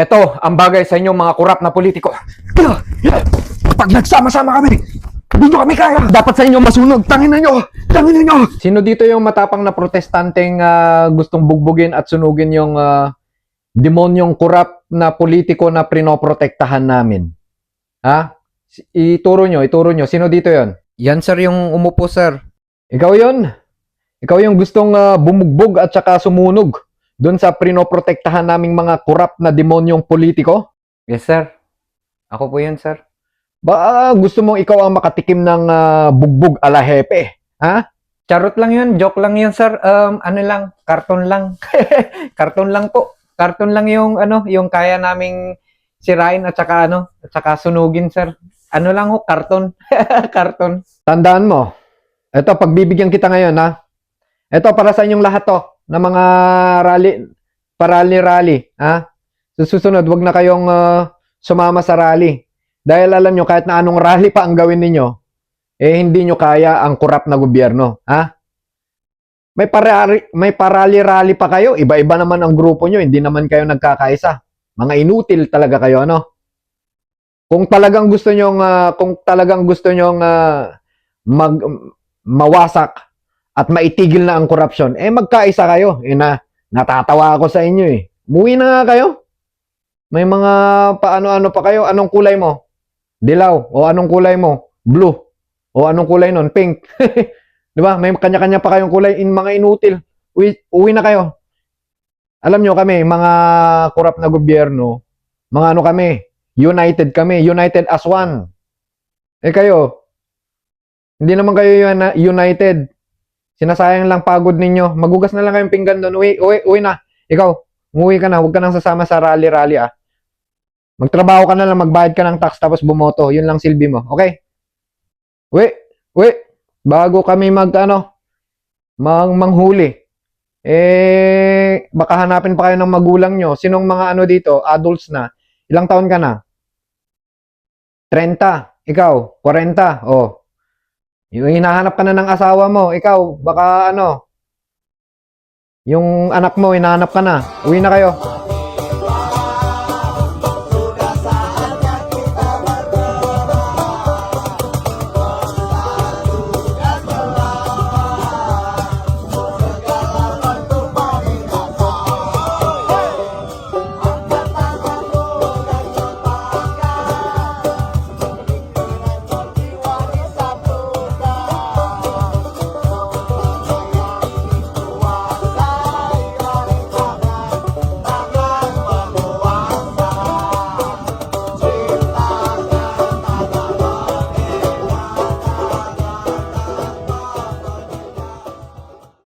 Ito ang bagay sa inyong mga kurap na politiko. Pag nagsama-sama kami, hindi nyo kami kaya. Dapat sa inyo masunog. Tangin na nyo! Tangin na nyo! Sino dito yung matapang na protestanteng ah, gustong bugbugin at sunugin yung ah, demonyong kurap na politiko na prinoprotektahan namin? Ha? Si- Ituro nyo, ituro nyo. Sino dito yon? Yan sir yung umupo sir. Ikaw yon? Ikaw yung gustong ah, bumugbog at saka sumunog doon sa prinoprotektahan naming mga kurap na demonyong politiko? Yes sir. Ako po yun sir. Ba gusto mong ikaw ang makatikim ng ah, bugbog ala hepe? Ha? Charot lang yun, joke lang yun, sir. Um, ano lang, karton lang. karton lang po. Karton lang yung ano, yung kaya naming sirain at saka ano, at saka sunugin, sir. Ano lang ho, karton. karton. Tandaan mo. Ito, pagbibigyan kita ngayon, ha? Ito, para sa inyong lahat to, na mga rally, parali-rally, ha? Sa susunod, wag na kayong ah, sumama sa rally. Dahil alam nyo, kahit na anong rally pa ang gawin ninyo, eh hindi nyo kaya ang kurap na gobyerno, ha? May parali, may parali-rally pa kayo, iba-iba naman ang grupo nyo, hindi naman kayo nagkakaisa. Mga inutil talaga kayo, ano? Kung talagang gusto nyo, kung talagang gusto nyo mag, mawasak at maitigil na ang korupsyon, eh magkaisa kayo. Eh na, natatawa ako sa inyo eh. Muwi na nga kayo. May mga paano-ano pa kayo. Anong kulay mo? Dilaw. O anong kulay mo? Blue. O anong kulay nun? Pink. Di ba? May kanya-kanya pa kayong kulay in mga inutil. Uwi, uwi na kayo. Alam nyo kami, mga kurap na gobyerno, mga ano kami, united kami, united as one. Eh kayo, hindi naman kayo united. Sinasayang lang pagod ninyo. Magugas na lang kayong pinggan doon. Uwi, uwi, uwi na. Ikaw, umuwi ka na. Huwag ka nang sasama sa rally-rally ah. Magtrabaho ka na lang, magbayad ka ng tax tapos bumoto. Yun lang silbi mo. Okay? Uwi, uwi. Bago kami mag, ano, mang, manghuli. Eh, baka hanapin pa kayo ng magulang nyo. Sinong mga ano dito, adults na. Ilang taon ka na? 30. Ikaw, 40. Oh. Yung hinahanap ka na ng asawa mo, ikaw, baka ano, yung anak mo, hinahanap ka na. Uwi na kayo.